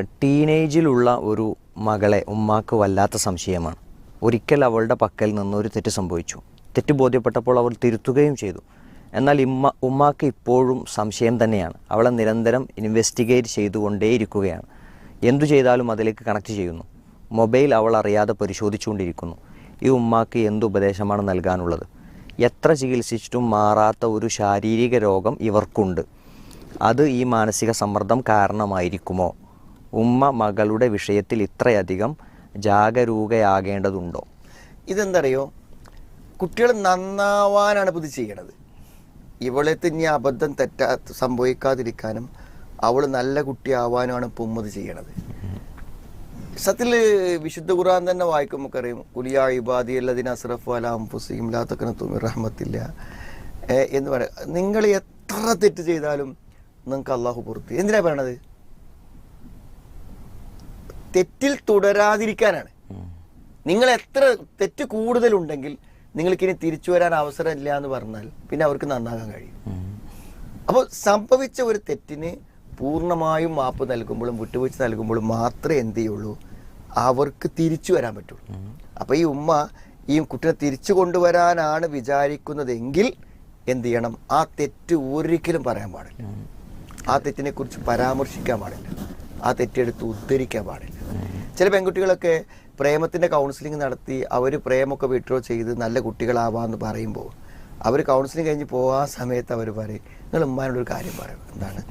ടീനേജിലുള്ള ഒരു മകളെ ഉമ്മാക്ക് വല്ലാത്ത സംശയമാണ്. ഒരിക്കൽ അവളുടെ പക്കൽ നിന്ന് ഒരു തെറ്റ് സംഭവിച്ചു. തെറ്റ് ബോധ്യപ്പെട്ടപ്പോൾ അവൾ തിരുത്തുകയും ചെയ്തു. എന്നാൽ ഇമ്മ ഉമ്മാക്ക് ഇപ്പോഴും സംശയം തന്നെയാണ്. അവളെ നിരന്തരം ഇൻവെസ്റ്റിഗേറ്റ് ചെയ്തുകൊണ്ടേയിരിക്കുകയാണ്. എന്തു ചെയ്താലും അതിലേക്ക് കണക്ട് ചെയ്യുന്നു. മൊബൈൽ അവൾ അറിയാതെ പരിശോധിച്ചുകൊണ്ടിരിക്കുന്നു. ഈ ഉമ്മാക്ക് എന്ത് ഉപദേശമാണ് നൽകാനുള്ളത്? എത്ര ചികിത്സിച്ചിട്ടും മാറാത്ത ഒരു ശാരീരിക രോഗം ഇവർക്കുണ്ട്. അത് ഈ മാനസിക സമ്മർദ്ദം കാരണമായിരിക്കുമോ? ഉമ്മ മകളുടെ വിഷയത്തിൽ ഇത്രയധികം ജാഗരൂകയാകേണ്ടതുണ്ടോ? ഇതെന്തറിയോ? കുട്ടികൾ നന്നാവാനാണ് ഇത് ചെയ്യണത്. ഇവളെ തന്നെ അബദ്ധം തെറ്റാ സംഭവിക്കാതിരിക്കാനും അവൾ നല്ല കുട്ടിയാവാനുമാണ് പൊമ്മത് ചെയ്യണത്. സത്യത്തിൽ വിശുദ്ധ ഖുർആൻ തന്നെ വായിക്കും നമുക്കറിയാം കുലിയ ഇബാദി അല്ലദിൻ അസ്രഫ് അല അംഫുസിയും ലാത്തക്കന തുമി റഹ്മത്തില്ല. എന്ന് പറയാം. നിങ്ങൾ എത്ര തെറ്റ് ചെയ്താലും നിങ്ങൾക്ക് അള്ളാഹു പുറത്ത്. എന്തിനാണ് പറയണത്? തെറ്റിൽ തുടരാതിരിക്കാനാണ്. നിങ്ങൾ എത്ര തെറ്റ് കൂടുതലുണ്ടെങ്കിൽ നിങ്ങൾക്കിനി തിരിച്ചു വരാൻ അവസരമില്ല എന്ന് പറഞ്ഞാൽ പിന്നെ അവർക്ക് നന്നാകാൻ കഴിയും. അപ്പോൾ സംഭവിച്ച ഒരു തെറ്റിന് പൂർണമായും മാപ്പ് നൽകുമ്പോഴും വിട്ടുവീഴ്ച നൽകുമ്പോഴും മാത്രമേ എന്ത് ചെയ്യുള്ളൂ? അവർക്ക് തിരിച്ചു വരാൻ പറ്റുള്ളൂ. അപ്പോൾ ഈ ഉമ്മ ഈ കുട്ടിനെ തിരിച്ചു കൊണ്ടുവരാനാണ് വിചാരിക്കുന്നതെങ്കിൽ എന്ത് ചെയ്യണം? ആ തെറ്റ് ഒരിക്കലും പറയാൻ പാടില്ല. ആ തെറ്റിനെ കുറിച്ച് പരാമർശിക്കാൻ പാടില്ല. ആ തെറ്റെടുത്ത് ഉദ്ധരിക്കാൻ പാടില്ല. ചില പെൺകുട്ടികളൊക്കെ പ്രേമത്തിന്റെ കൗൺസിലിംഗ് നടത്തി അവർ പ്രേമൊക്കെ വിട്രോ ചെയ്ത് നല്ല കുട്ടികളാവാന്ന് പറയുമ്പോൾ അവർ കൗൺസിലിംഗ് കഴിഞ്ഞ് പോകാൻ സമയത്ത് അവർ പറയും നിങ്ങൾ ഉമ്മാനോടൊരു കാര്യം പറയും. എന്താണ്?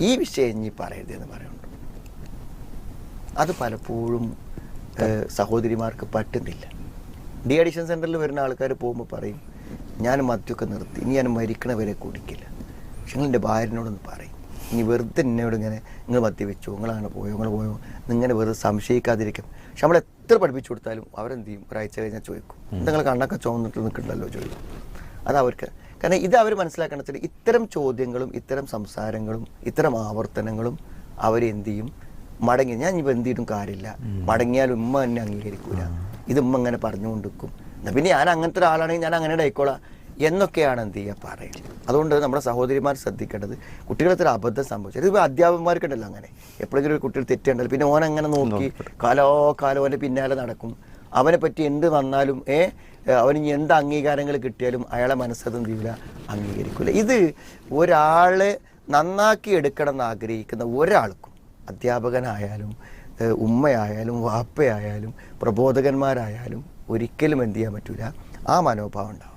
ഈ വിഷയം ഇനി പറയരുത് എന്ന് പറയുന്നുണ്ട്. അത് പലപ്പോഴും സഹോദരിമാർക്ക് പറ്റുന്നില്ല. ഡി അഡിഷൻ സെന്ററിൽ വരുന്ന ആൾക്കാർ പോകുമ്പോൾ പറയും ഞാൻ മദ്യമൊക്കെ നിർത്തി ഇനി ഞാൻ മരിക്കണവരെ കുടിക്കില്ല. പക്ഷെ എന്റെ ഭാര്യനോടൊന്ന് പറയും. ഇനി വെറുതെ എന്നോട് ഇങ്ങനെ നിങ്ങൾ മദ്യപിച്ചു നിങ്ങളങ്ങനെ പോയോ നിങ്ങൾ പോയോ? നിങ്ങനെ വെറുതെ സംശയിക്കാതിരിക്കും. പക്ഷെ നമ്മൾ എത്ര പഠിപ്പിച്ചു കൊടുത്താലും അവരെന്ത് ചെയ്യും? ഒരാഴ്ച കഴിഞ്ഞാൽ ചോദിക്കും. നിങ്ങൾ കണ്ണൊക്കെ ചോന്നിട്ട് നിൽക്കണ്ടല്ലോ ചോദിക്കും. അത് അവർക്ക്. കാരണം ഇത് അവർ മനസ്സിലാക്കണം വെച്ചാൽ ഇത്തരം ചോദ്യങ്ങളും ഇത്തരം സംസാരങ്ങളും ഇത്തരം ആവർത്തനങ്ങളും അവരെന്ത് ചെയ്യും? മടങ്ങി. ഞാൻ ഇപ്പം എന്ത് ചെയ്യും കാര്യമില്ല. മടങ്ങിയാൽ ഉമ്മ എന്നെ അംഗീകരിക്കൂല. ഇത് ഉമ്മ ഇങ്ങനെ പറഞ്ഞുകൊണ്ടിരിക്കും. എന്നാൽ പിന്നെ ഞാൻ അങ്ങനത്തെ ഒരാളാണെങ്കിൽ ഞാൻ അങ്ങനെ ആയിക്കോളാം. എന്നൊക്കെയാണ് എന്ത് ചെയ്യുക പറയുക അതുകൊണ്ട് നമ്മുടെ സഹോദരിമാർ ശ്രദ്ധിക്കേണ്ടത് കുട്ടികളത്തിൽ അബദ്ധം സംഭവിച്ചത് ഇത് അധ്യാപകന്മാർക്കുണ്ടല്ലോ അങ്ങനെ. എപ്പോഴെങ്കിലും ഒരു കുട്ടികൾ തെറ്റുണ്ടല്ലോ പിന്നെ ഓൻ അങ്ങനെ നോക്കി കാലോ കാലോ അവന്റെ പിന്നാലെ നടക്കും. അവനെ പറ്റി എന്ത് വന്നാലും ഏ അവന് എന്ത് അംഗീകാരങ്ങൾ കിട്ടിയാലും അയാളെ മനസ്സതും ചെയ്യില്ല അംഗീകരിക്കില്ല ഇത് ഒരാളെ നന്നാക്കി എടുക്കണം എന്ന് ആഗ്രഹിക്കുന്ന ഒരാൾക്കും അധ്യാപകനായാലും ഉമ്മയായാലും വാപ്പയായാലും പ്രബോധകന്മാരായാലും ഒരിക്കലും എന്ത് ചെയ്യാൻ പറ്റില്ല ആ മനോഭാവം ഉണ്ടാവും